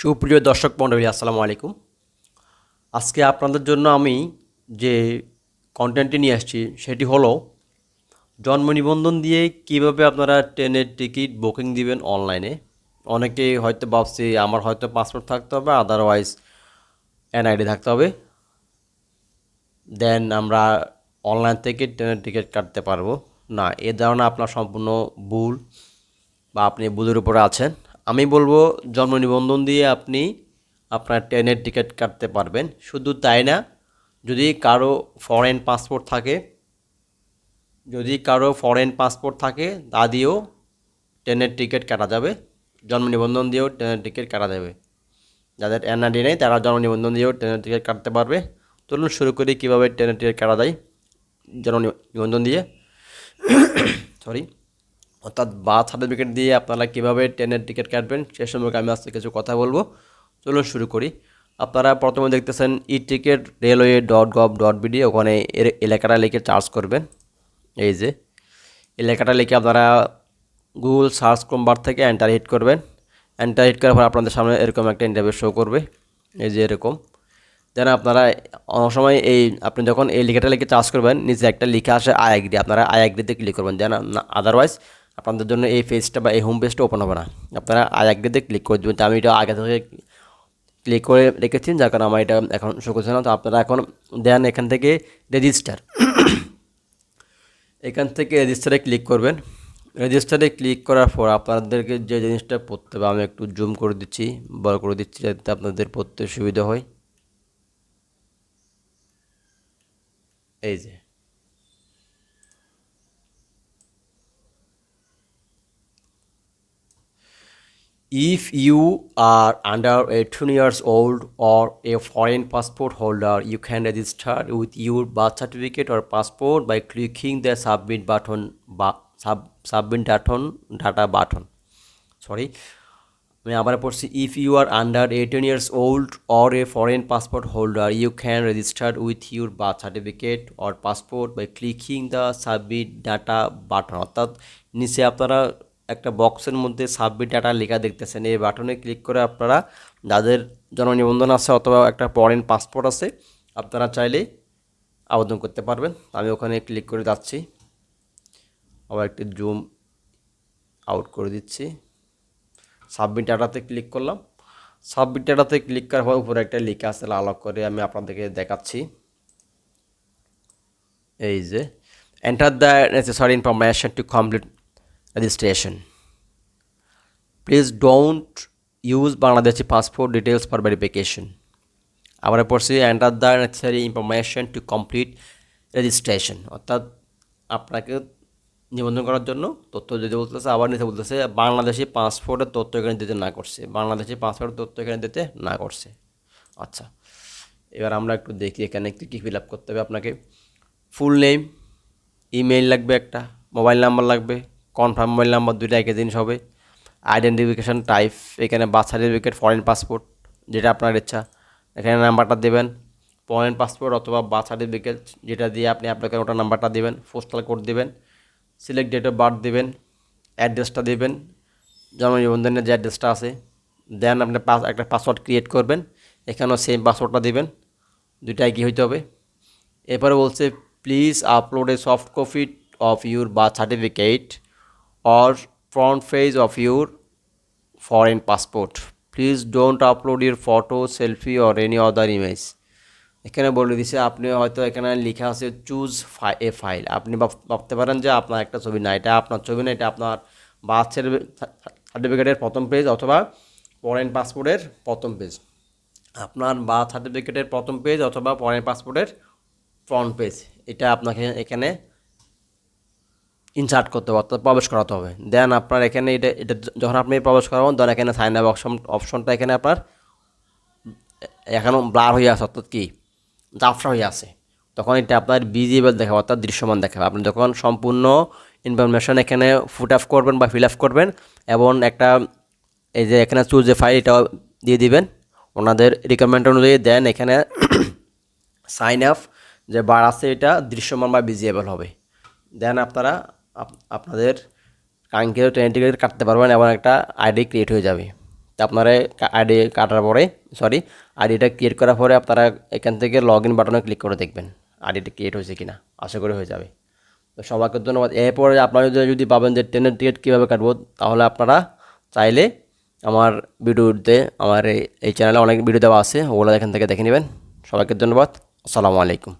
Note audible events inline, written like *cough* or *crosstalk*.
সুপ্রিয় দর্শক মণ্ডলী, আসসালামু আলাইকুম। আজকে আপনাদের জন্য আমি যে কন্টেন্টটি নিয়ে আসছি, সেটি হলো জন্ম নিবন্ধন দিয়ে কীভাবে আপনারা ট্রেনের টিকিট বুকিং দিবেন অনলাইনে। অনেকেই হয়তো ভাবছি, আমার হয়তো পাসপোর্ট থাকতে হবে আদারওয়াইজ এনআইডি থাকতে হবে। দেন আমরা অনলাইন থেকে ট্রেনের টিকিট কাটতে পারব। না, এ ধারণা আপনার সম্পূর্ণ ভুল বা আপনি ভুলের উপরে আছেন। আমি বলব, জন্ম নিবন্ধন দিয়ে আপনি আপনার ট্রেনের টিকিট কাটতে পারবেন। শুধু তাই না, যদি কারও ফরেন পাসপোর্ট থাকে, যদি কারও ফরেন পাসপোর্ট থাকে, তা দিয়েও ট্রেনের টিকিট কাটা যাবে। জন্ম নিবন্ধন দিয়েও ট্রেনের টিকিট কাটা যাবে। যাদের এনআরডি নেই তারা জন্ম নিবন্ধন দিয়েও ট্রেনের টিকিট কাটতে পারবে। চলুন শুরু করি কীভাবে ট্রেনের টিকিট কাটা যায়। জন্ম নিবন্ধন দিয়ে। *coughs* সরি অর্থাৎ বার্থ সার্টিফিকেট দিয়ে আপনারা কীভাবে ট্রেনের টিকিট কাটবেন, সে সম্পর্কে আমি আজকে কিছু কথা বলব। চলুন শুরু করি। আপনারা প্রথমে দেখতেছেন e ticket railway dot gov dot BD ওখানে এলাকাটা লিখে চার্জ করবেন। এই যে, এলাকাটা লিখে আপনারা গুগল সার্চ বার থেকে এন্টার হিট করবেন। এন্টার হিট করার পর আপনাদের সামনে এরকম একটা ইন্টারভিউ শো করবে। এই যে এরকম। দেন আপনারা অনেক সময় এই, আপনি যখন এই লেখাটা লিখে চার্জ করবেন, নিচে একটা লেখা আসে আই আইডি আপনারা আই আইডিতে ক্লিক করবেন। দেন আদারওয়াইজ আপনাদের জন্য এই পেজটা বা এই হোম পেজটা ওপেন হবে না। আপনারা আই আইডিতে ক্লিক করে দেবেন। তো আমি এটা আগে থেকে ক্লিক করে রেখেছি, যার কারণে আমার এটা এখন শো করছে না। তো আপনারা এখন দেন এখান থেকে রেজিস্টার এখান থেকে রেজিস্টারে ক্লিক করবেন। রেজিস্টারে ক্লিক করার পর আপনাদেরকে যে জিনিসটা পড়তে হবে, আমি একটু জুম করে দিচ্ছি বড় করে দিচ্ছি, যাতে আপনাদের পড়তে সুবিধা হয়। এই যে। If you are under 18 years old or a foreign passport holder, you can register with your birth certificate or passport by clicking the submit button, ba- sub, submit button, data button. Sorry. If you are under eighteen years old or a foreign passport holder you can register with your birth certificate or passport by clicking the submit data button অর্থাৎ নিচে আপনারা একটা বক্সের মধ্যে submit data লেখা দেখতেছেন। এই বাটনে ক্লিক করে আপনারা যাদের জন্ম নিবন্ধন আছে অথবা একটা ফরেন পাসপোর্ট আছে, আপনারা চাইলেই আবেদন করতে পারবেন। আমি ওখানে ক্লিক করে যাচ্ছি। আবার একটি জুম আউট করে দিচ্ছি। সাবমিট ডাটাতে ক্লিক করলাম। সাবমিট ডাটাতে ক্লিক করার পর উপরে একটা লেখা আছে, লাল করে আমি আপনাদেরকে দেখাচ্ছি। এই যে enter the necessary information to complete registration. Please don't use Bangladeshi passport details for verification. আবার পড়ছি enter the necessary information to complete registration অর্থাৎ আপনাকে নিবন্ধন করার জন্য তথ্য দিতে বলতেছে, আবার নিতে বলতেছে, বাংলাদেশি পাসপোর্টের তথ্য এখানে দিতে না করছে বাংলাদেশি পাসপোর্টের তথ্য এখানে দিতে না করছে আচ্ছা এবার আমরা একটু দেখি এখানে কী কী ফিল আপ করতে হবে আপনাকে ফুল নেম ইমেইল লাগবে একটা মোবাইল নাম্বার লাগবে কনফার্ম মোবাইল নাম্বার দুইটা একই জিনিস হবে। আইডেন্টিফিকেশান টাইপ এখানে বার্থ সার্টিফিকেট ফরেন পাসপোর্ট যেটা আপনার ইচ্ছা। এখানে নাম্বারটা দেবেন ফরেন পাসপোর্ট অথবা বার্থ সার্টিফিকেট যেটা দিয়ে আপনি আপনাকে ওটা নাম্বারটা দেবেন পোস্টাল কোড দেবেন সিলেক্ট ডেট অফ বার্থ দেবেন অ্যাড্রেসটা দেবেন জন্ম নিবন্ধনের যে অ্যাড্রেসটা আছে। দেন আপনি পাস একটা পাসওয়ার্ড ক্রিয়েট করবেন, এখানেও সেম পাসওয়ার্ডটা দেবেন, দুইটাই কি হইতে হবে। এরপরে বলছে please upload a soft copy of your birth certificate or front page of your foreign passport. Please don't upload your photo, selfie or any other image. এখানে বলে দিছে আপনি হয়তো এখানে লেখা আছে চুজ এ ফাইল আপনি ভাবতে পারেন যে আপনার একটা ছবি না এটা আপনার ছবি না এটা আপনার বার্থ সার্টিফিকেটের প্রথম পেজ অথবা ফরেন পাসপোর্টের প্রথম পেজ আপনার বার্থ সার্টিফিকেটের প্রথম পেজ অথবা ফরেন পাসপোর্টের ফ্রন্ট পেজ এটা আপনাকে এখানে ইনসার্ট করতে হবে, অর্থাৎ প্রবেশ করাতে হবে। দেন আপনার এখানে এটা এটা যখন আপনি প্রবেশ করাবেন তখন এখানে সাইন আপ অপশন অপশনটা এখানে আপনার এখনও ব্লার হয়ে আছে, অর্থাৎ কি? জাফরা হয়ে আছে। তখন এটা আপনার ভিজিবল দেখাবে, অর্থাৎ দৃশ্যমান দেখাবে। আপনি যখন সম্পূর্ণ ইনফরমেশন এখানে ফুট আপ করবেন বা ফিল আপ করবেন, এবং একটা, এই যে এখানে চুজ যে ফাইল এটাও দিয়ে দিবেন, ওনাদের রিকমেন্ড অনুযায়ী দেন এখানে *coughs* সাইন আপ যে বার আছে এটা, দৃশ্যমান বা ভিজিবল হবে। দেন আপনারা আপনাদের কাঙ্ক্ষিত ট্রেন টিকিট কাটতে পারবেন এবং একটা আইডি ক্রিয়েট হয়ে যাবে। তা আপনারা আইডি কাটার পরে সরি আইডিটা ক্রিয়েট করার পরে আপনারা এখান থেকে লগ ইন বাটনে ক্লিক করে দেখবেন আইডিটা ক্রিয়েট হয়েছে কি না আশা করি হয়ে যাবে। তো সবাইকে ধন্যবাদ। এরপরে আপনারা যদি ভাবেন যে ট্রেনের টিকিট কীভাবে কাটবো, তাহলে আপনারা চাইলে আমার ভিডিওতে, আমার এই চ্যানেলে অনেক ভিডিও দেওয়া আছে, ওগুলো এখান থেকে দেখে নেবেন। সবাইকে ধন্যবাদ। আসসালামু আলাইকুম।